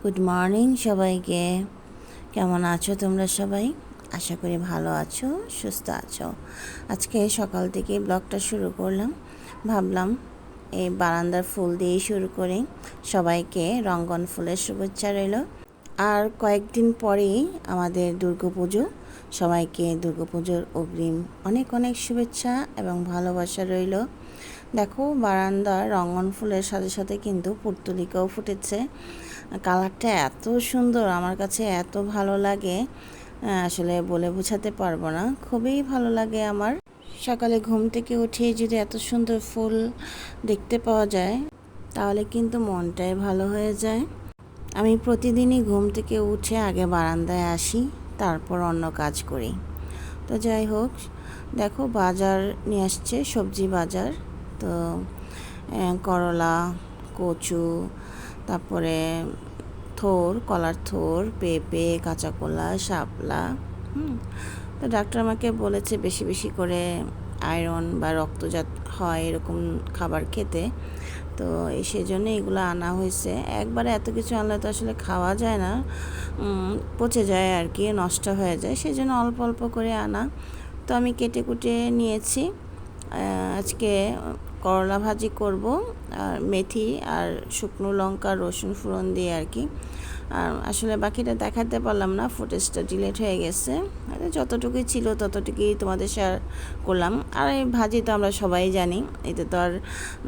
Good morning সবাইকে। কেমন আছো তোমরা সবাই? আশা করি ভালো আছো, সুস্থ আছো। আজকে সকাল থেকে ব্লগটা শুরু করলাম। ভাবলাম এই বারান্দার ফুল দিয়েই শুরু করি। সবাইকে রঙ্গন ফুলের শুভেচ্ছা রইল। আর কয়েকদিন পরেই আমাদের দুর্গাপুজো। সবাইকে দুর্গাপুজোর অগ্রিম অনেক অনেক শুভেচ্ছা এবং ভালোবাসা রইল। দেখো বারান্দার রঙ্গন ফুলের সাথে সাথে কিন্তু পুর্তলিকাও ফুটেছে। কালারটা এত সুন্দর, আমার কাছে এত ভালো লাগে। আসলে বলে বোঝাতে পারব না। খুবই ভালো লাগে আমার। সকালে ঘুম থেকে উঠে যদি এত সুন্দর ফুল দেখতে পাওয়া যায়, তাহলে কিন্তু মনটাই ভালো হয়ে যায়। আমি প্রতিদিনই ঘুম থেকে উঠে আগে বারান্দায় আসি, তারপর অন্য কাজ করি। তো যাই হোক, দেখো বাজার নিয়ে আসছে, সবজি বাজার। তো করলা, কচু তারপরে থোর, কলার থোর, পেঁপে, কাঁচা কলা, শাপলা, হুম। তো ডাক্তার আমাকে বলেছে বেশি বেশি করে আয়রন বা রক্তজাত হয় এরকম খাবার খেতে। তো সেজন্য এগুলো আনা হয়েছে। একবারে এত কিছু আনলে তো আসলে খাওয়া যায় না পচে যায় আর কি, নষ্ট হয়ে যায়। সেই জন্য অল্প অল্প করে আনা। তো আমি কেটে কুটে নিয়েছি। আজকে করলা ভাজি করব, আর মেথি আর শুকনো লঙ্কা, রসুন ফোড়ন দিয়ে আর কি। আর আসলে বাকিটা দেখাতে পারলাম না, ফুটেজটা ডিলেট হয়ে গেছে। যতটুকুই ছিল ততটুকুই তোমাদের শেয়ার করলাম। আর এই ভাজি তো আমরা সবাই জানি, এতে তো আর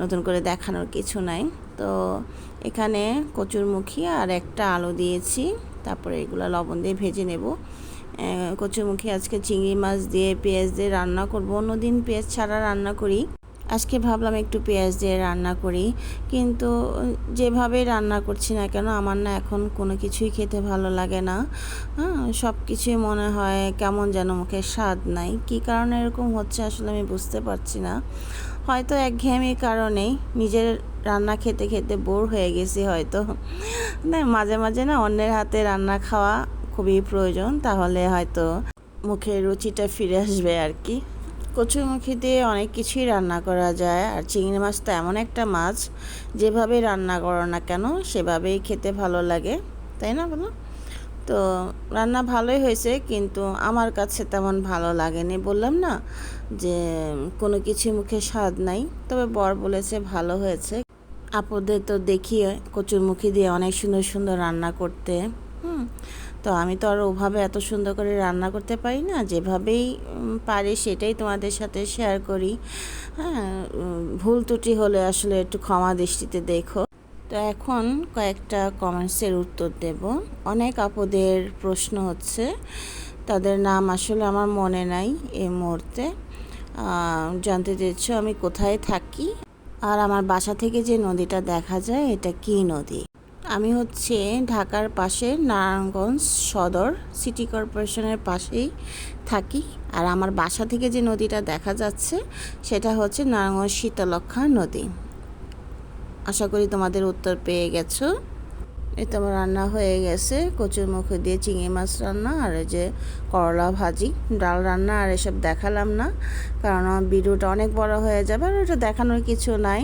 নতুন করে দেখানোর কিছু নাই। তো এখানে কচুরমুখী আর একটা আলু দিয়েছি, তারপরে এগুলো লবণ দিয়ে ভেজে নেব। কচুরমুখী আজকে চিংড়ি মাছ দিয়ে পেঁয়াজ দিয়ে রান্না করব। অন্যদিন পেঁয়াজ ছাড়া রান্না করি। আজকে ভাবলাম একটু পেঁয়াজ দিয়ে রান্না করি, কিন্তু যেভাবে রান্না করছি না কেন আমার না এখন কোনো কিছুই খেতে ভালো লাগে না। হ্যাঁ সব কিছুই মনে হয় কেমন যেন মুখে স্বাদ নাই। কী কারণে এরকম হচ্ছে আসলে আমি বুঝতে পারছি না। হয়তো একঘেয়েমির কারণেই নিজের রান্না খেতে খেতে বোর হয়ে গেছি হয়তো। না, মাঝে মাঝে না অন্যের হাতে রান্না খাওয়া খুবই প্রয়োজন, তাহলে হয়তো মুখের রুচিটা ফিরে আসবে আর কি। কচুরমুখী দিয়ে অনেক কিছুই রান্না করা যায়। আর চিংড়ি মাছ তো এমন একটা মাছ, যেভাবে রান্না করো না কেন, সেভাবেই খেতে ভালো লাগে। তাই না, বলো? তো রান্না ভালোই হয়েছে, কিন্তু আমার কাছে তেমন ভালো লাগেনি। বললাম না যে, কোনো কিছু মুখে স্বাদ নাই, তবে বর বলেছে ভালো হয়েছে। আপদের তো দেখি কচুরমুখী দিয়ে অনেক সুন্দর সুন্দর রান্না করতে। হুম তো আমি তো আর ওভাবে এত সুন্দর করে রান্না করতে পারি না। যেভাবেই পারি সেটাই তোমাদের সাথে শেয়ার করি। হ্যাঁ ভুল ত্রুটি হলে আসলে একটু ক্ষমা দৃষ্টিতে দেখো। তো এখন কয়েকটা কমেন্টসের উত্তর দেব। অনেক আপদের প্রশ্ন হচ্ছে, তাদের নাম আসলে আমার মনে নাই এই মুহূর্তে। জানতে চেয়েছো আমি কোথায় থাকি? আর আমার বাসা থেকে যে নদীটা দেখা যায়, এটা কি নদী? আমি হচ্ছে ঢাকার পাশে নারায়ণগঞ্জ সদর, সিটি কর্পোরেশনের পাশেই থাকি। আর আমার বাসা থেকে যে নদীটা দেখা যাচ্ছে, সেটা হচ্ছে নারায়ণগঞ্জ শীতলক্ষা নদী। আশা করি তোমাদের উত্তর পেয়ে গেছো। এই তোমার রান্না হয়ে গেছে। কচুর মুখে দিয়ে চিংড়ি মাছ রান্না আর এই যে করলা ভাজি। ডাল রান্না আর এসব দেখালাম না, কারণ আমার ভিডিওটা অনেক বড় হয়ে যাবে আর ওটা দেখানোর কিছু নাই।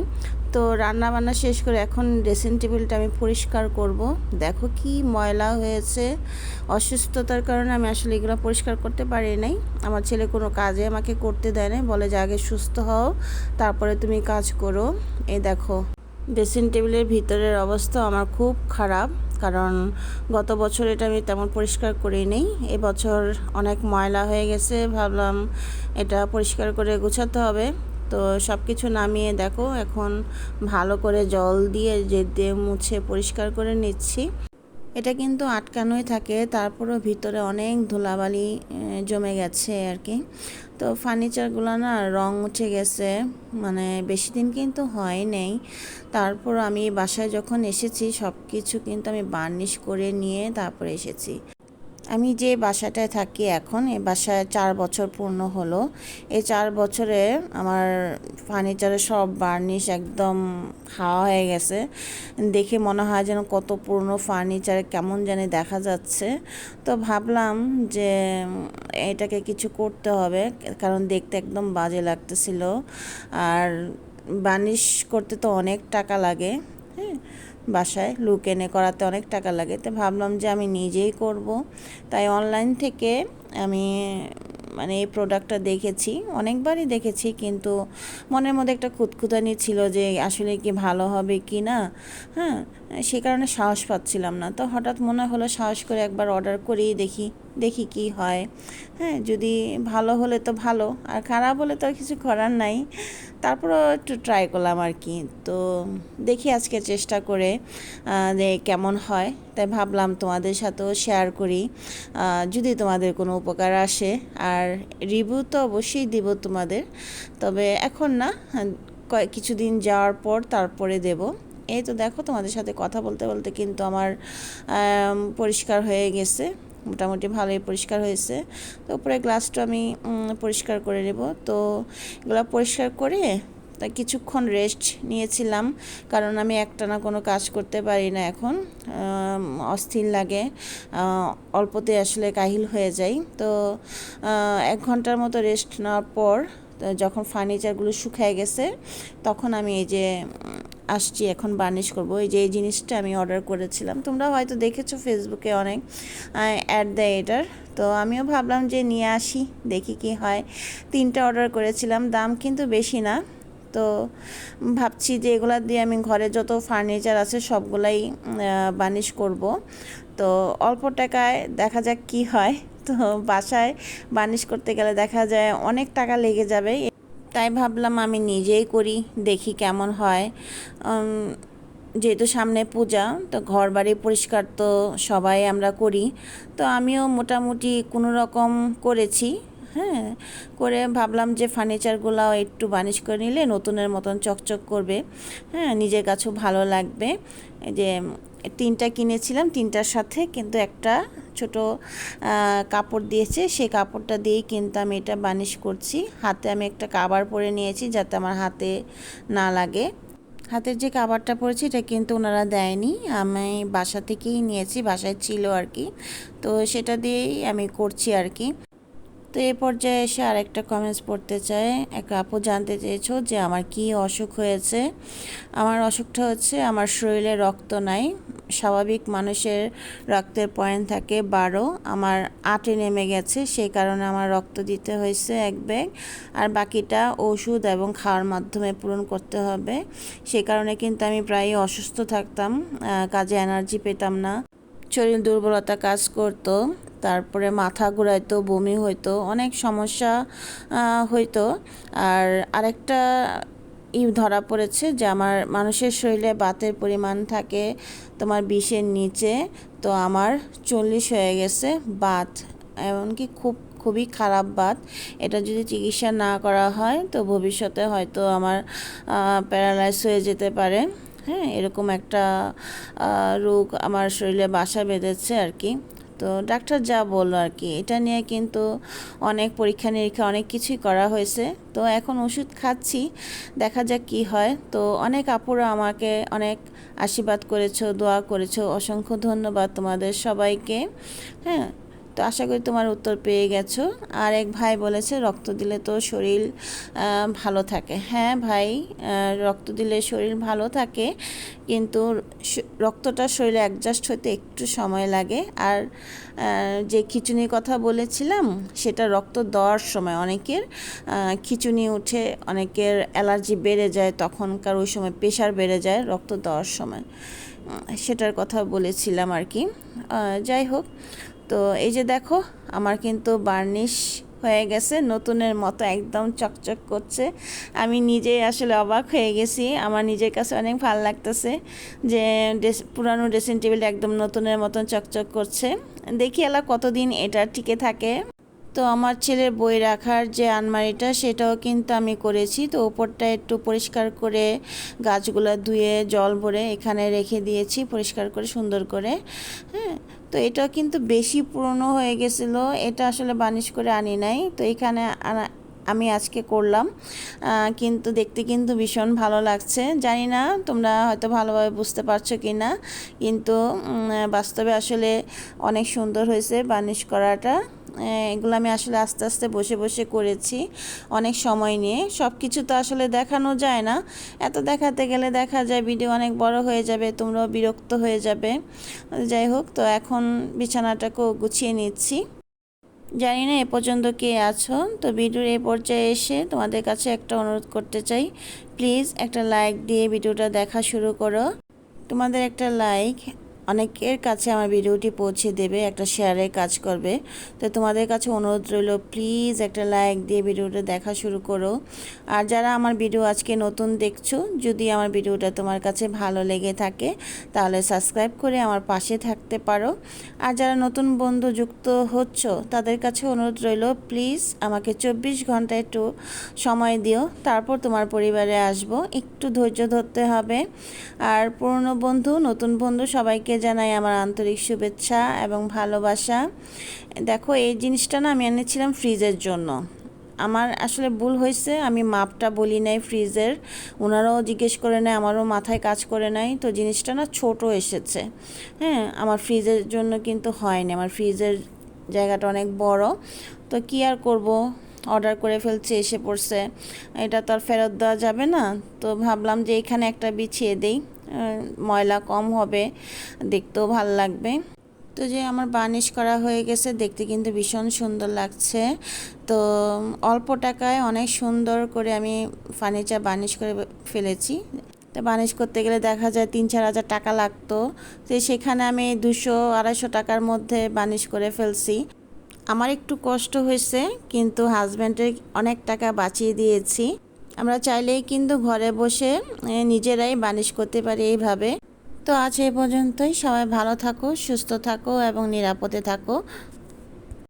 তো রান্না বান্না শেষ করে এখন ড্রেসিং টেবিলটা আমি পরিষ্কার করব। দেখো কি ময়লা হয়েছে। অসুস্থতার কারণে আমি আসলে এগুলো পরিষ্কার করতে পারি নাই। আমার ছেলে কোনো কাজে আমাকে করতে দেয় না বলে যে, আগে সুস্থ হও, তারপরে তুমি কাজ করো। এই দেখো ড্রেসিং টেবিলের ভিতরের অবস্থা আমার খুব খারাপ। কারণ গত বছর এটা আমি তেমন পরিষ্কার করি নেই। এবছর অনেক ময়লা হয়ে গেছে। ভাবলাম এটা পরিষ্কার করে গুছাতে হবে। তো সব কিছু নামিয়ে দেখো, এখন ভালো করে জল দিয়ে যে মুছে পরিষ্কার করে নিচ্ছি। এটা কিন্তু আটকানোই থাকে, তারপরেও ভিতরে অনেক ধুলাবালি জমে গেছে আর কি। তো ফার্নিচারগুলো না রং উঠে গেছে মানে বেশি দিন কিন্তু হয় নেই। তারপর আমি বাসায় যখন এসেছি সব কিছু কিন্তু আমি বার্নিশ করে নিয়ে তারপরে এসেছি। আমি যে বাসাটায় থাকি এখন, এ বাসায় চার বছর পূর্ণ হলো। এই চার বছরে আমার ফার্নিচারের সব বার্নিশ একদম হাওয়া হয়ে গেছে। দেখে মনে হয় যেন কত পুরনো ফার্নিচার কেমন জানি দেখা যাচ্ছে। তো ভাবলাম যে এটাকে কিছু করতে হবে, কারণ দেখতে একদম বাজে লাগতেছিল। আর বার্নিশ করতে তো অনেক টাকা লাগে হ্যাঁ? বাসায় লুক এনে করাতে অনেক টাকা লাগে। তো ভাবলাম যে আমি নিজেই করব। তাই অনলাইন থেকে আমি মানে এই প্রোডাক্টটা দেখেছি, অনেকবারই দেখেছি, কিন্তু মনের মধ্যে একটা খুঁতখুতানি ছিল যে আসলে কি ভালো হবে কি না। হ্যাঁ সে কারণে সাহস পাচ্ছিলাম না। তো হঠাৎ মনে হলো সাহস করে একবার অর্ডার করেই দেখি। দেখি কি হয়। হ্যাঁ যদি ভালো হলে তো ভালো, আর খারাপ হলে তো কিছু করার নাই। তারপরও একটু ট্রাই করলাম আর কি। তো দেখি আজকে চেষ্টা করে কেমন হয়। তাই ভাবলাম তোমাদের সাথেও শেয়ার করি। যদি তোমাদের কোনো উপকার আসে, আর রিভিউ তো অবশ্যই দিব তোমাদের। তবে এখন না কয়েক কিছুদিন যাওয়ার পর তারপরে দেব। এই তো দেখো তোমাদের সাথে কথা বলতে বলতে কিন্তু আমার পরিষ্কার হয়ে গেছে। মোটামুটি ভালোই পরিষ্কার হয়েছে। তো উপরে গ্লাসটা আমি পরিষ্কার করে নেব। তো এগুলো পরিষ্কার করে তা কিছুক্ষণ রেস্ট নিয়েছিলাম। কারণ আমি একটানা কোনো কাজ করতে পারি না এখন। অস্থির লাগে। অল্পতে আসলে কাহিল হয়ে যাই। তো এক ঘণ্টার মতো রেস্ট নেওয়ার পর যখন ফার্নিচারগুলো শুকায় গেছে, তখন আমি এই যে আসছি, এখন বার্নিশ করব। এই যে, এই জিনিসটা আমি অর্ডার করেছিলাম। তোমরা হয়তো দেখেছ ফেসবুকে অনেক অ্যাড দেয় এটার তো আমিও ভাবলাম যে নিয়ে আসি, দেখি কি হয়। তিনটা অর্ডার করেছিলাম, দাম কিন্তু বেশি না। তো ভাবছি যে এগুলা দিয়ে আমি ঘরে যত ফার্নিচার আছে সবগুলাই বার্নিশ করব। তো অল্প টাকায় দেখা যাক কি হয়। তো বাসায় বার্নিশ করতে গেলে দেখা যায় অনেক টাকা লেগে যাবে। তাই ভাবলাম আমি নিজেই করি, দেখি কেমন হয়। যেহেতু সামনে পূজা, তো ঘর বাড়ি পরিষ্কার তো সবাই আমরা করি। তো আমিও মোটামুটি কোনো রকম করেছি হ্যাঁ। করে ভাবলাম যে ফার্নিচারগুলো একটু বানিশ করে নিলে নতুনের মতন চকচক করবে হ্যাঁ নিজের কাছেও ভালো লাগবে। যে তিনটা কিনেছিলাম, তিনটার সাথে কিন্তু একটা ছোট কাপড় দিয়েছে, সেই কাপড়টা দিয়েই কিন্তু আমি এটা বানিশ করছি। হাতে আমি একটা কাবার পরে নিয়েছি যাতে আমার হাতে না লাগে। হাতের যে কাবারটা পরেছি এটা কিন্তু ওনারা দেয়নি, আমি বাসা থেকেই নিয়েছি, বাসায় ছিল আর কি। তো সেটা দিয়েই আমি করছি আর কি। তো এ পর্যায়ে এসে আরেকটা কমেন্টস পড়তে চাই। এক আপু জানতে চেয়েছো যে আমার কি অসুখ হয়েছে? আমার অসুখটা হচ্ছে আমার শরীরে রক্ত নাই। স্বাভাবিক মানুষের রক্তের পয়েন্ট থাকে বারো। আমার আটে নেমে গেছে, সেই কারণে আমার রক্ত দিতে হয়েছে এক ব্যাগ। আর বাকিটা ওষুধ এবং খাওয়ার মাধ্যমে পূরণ করতে হবে। সেই কারণে কিন্তু আমি প্রায় অসুস্থ থাকতাম কাজে এনার্জি পেতাম না। শরীর দুর্বলতা কাজ করতো, তারপরে মাথা ঘুরাইতো, বমি হইতো, অনেক সমস্যা হইতো। আর আরেকটা ই ধরা পড়েছে যে আমার মানুষের শরীরে বাতের পরিমাণ থাকে, তোমার বিষের নিচে, তো আমার চল্লিশ হয়ে গেছে বাত। এমনকি খুব, খুবই খারাপ বাত। এটা যদি চিকিৎসা না করা হয়, তো ভবিষ্যতে হয়তো আমার প্যারালাইজ হয়ে যেতে পারে। হ্যাঁ এরকম একটা রোগ আমার শরীরে বাসা বেঁধেছে আর কি। তো ডাক্তার যা বলল আর কি, এটা নিয়ে কিন্তু অনেক পরীক্ষা নিরীক্ষা অনেক কিছুই করা হয়েছে। তো এখন ওষুধ খাচ্ছি, দেখা যাক কি হয়। তো অনেক আপুরা আমাকে অনেক আশীর্বাদ করেছ, দোয়া করেছ, অসংখ্য ধন্যবাদ তোমাদের সবাইকে। হ্যাঁ তো আশা করি তোমার উত্তর পেয়ে গেছো। আর এক ভাই বলেছে, রক্ত দিলে তো শরীর ভালো থাকে। হ্যাঁ ভাই রক্ত দিলে শরীর ভালো থাকে, কিন্তু রক্তটা শরীরে অ্যাডজাস্ট হতে একটু সময় লাগে। আর যে খিচুনির কথা বলেছিলাম, সেটা রক্ত দেওয়ার সময় অনেকের খিচুনি উঠে অনেকের অ্যালার্জি বেড়ে যায়, তখনকার ওই সময় প্রেশার বেড়ে যায় রক্ত দেওয়ার সময়। সেটার কথা বলেছিলাম আর কি। যাই হোক তো এই যে দেখো, আমার কিন্তু বার্নিশ হয়ে গেছে, নতুনের মতো একদম চকচক করছে। আমি নিজেই আসলে অবাক হয়ে গেছি, আমার নিজের কাছে অনেক ভালো লাগতেছে যে পুরানো ড্রেসিং টেবিল একদম নতুনের মতন চকচক করছে। দেখি এলা কতদিন এটা টিকে থাকে। তো আমার ছেলের বই রাখার যে আলমারিটা, সেটাও কিন্তু আমি করেছি। তো ওপরটা একটু পরিষ্কার করে গাছগুলো ধুয়ে জল ভরে এখানে রেখে দিয়েছি, পরিষ্কার করে সুন্দর করে। হ্যাঁ তো এটা কিন্তু বেশি পুরনো হয়ে গেছিল। এটা আসলে বানিশ করে আনি নাই। তো এখানে আমি আজকে করলাম। কিন্তু দেখতে কিন্তু ভীষণ ভালো লাগছে। জানি না তোমরা হয়তো ভালোভাবে বুঝতে পারছ কি না কিন্তু বাস্তবে আসলে অনেক সুন্দর হয়েছে বানিশ করাটা। এগুলো আমি আসলে আস্তে আস্তে বসে বসে করেছি অনেক সময় নিয়ে। সব কিছু তো আসলে দেখানো যায় না। এত দেখাতে গেলে দেখা যায় ভিডিও অনেক বড় হয়ে যাবে, তোমরাও বিরক্ত হয়ে যাবে। যাই হোক, তো এখন বিছানাটাকেও গুছিয়ে নিচ্ছি। জানি না এ পর্যন্ত কে আছো, তো ভিডিওর এই পর্যায়ে এসে তোমাদের কাছে একটা অনুরোধ করতে চাই। প্লিজ একটা লাইক দিয়ে ভিডিওটা দেখা শুরু করো। তোমাদের একটা লাইক অনেকের কাছে আমার ভিডিওটি পৌঁছে দেবে, একটা শেয়ারের কাজ করবে। তো তোমাদের কাছে অনুরোধ রইল প্লিজ একটা লাইক দিয়ে ভিডিওটা দেখা শুরু করো। আর যারা আমার ভিডিও আজকে নতুন দেখছ, যদি আমার ভিডিওটা তোমার কাছে ভালো লেগে থাকে, তাহলে সাবস্ক্রাইব করে আমার পাশে থাকতে পারো। আর যারা নতুন বন্ধু যুক্ত হচ্ছ, তাদের কাছে অনুরোধ রইল প্লিজ আমাকে চব্বিশ ঘণ্টা একটু সময় দিও, তারপর তোমার পরিবারে আসব। একটু ধৈর্য ধরতে হবে। আর পুরনো বন্ধু, নতুন বন্ধু সবাইকে জানাই আমার আন্তরিক শুভেচ্ছা এবং ভালোবাসা। দেখো, এই জিনিসটা না আমি এনেছিলাম ফ্রিজের জন্য। আমার আসলে ভুল হয়েছে, আমি মাপটা বলি নাই ফ্রিজের। ওনারাও জিজ্ঞেস করে নেয়, আমারও মাথায় কাজ করে নাই। তো জিনিসটা না ছোট এসেছে। হ্যাঁ আমার ফ্রিজের জন্য কিন্তু হয়নি। আমার ফ্রিজের জায়গাটা অনেক বড়। তো কি আর করব? অর্ডার করে ফেলছে, এসে পড়ছে। এটা তো আর ফেরত দেওয়া যাবে না। তো ভাবলাম যে এখানে একটা বিছিয়ে দেই। ময়লা কম হবে, দেখতেও ভালো লাগবে। তো যে আমার বার্নিশ করা হয়ে গেছে, দেখতে কিন্তু ভীষণ সুন্দর লাগছে। তো অল্প টাকায় অনেক সুন্দর করে আমি ফার্নিচার বার্নিশ করে ফেলেছি। তো বার্নিশ করতে গেলে দেখা যায় তিন চার হাজার টাকা লাগতো। তো সেখানে আমি দুশো, আড়াইশো টাকার মধ্যে বার্নিশ করে ফেলছি। আমার একটু কষ্ট হয়েছে, কিন্তু হাজব্যান্ডের অনেক টাকা বাঁচিয়ে দিয়েছি। আমরা চাইলেই কিন্তু ঘরে বসে নিজেরাই বানিশ করতে পারি এইভাবে। তো আজ এই পর্যন্তই। সবাই ভালো থাকো, সুস্থ থাকো এবং নিরাপদে থাকো।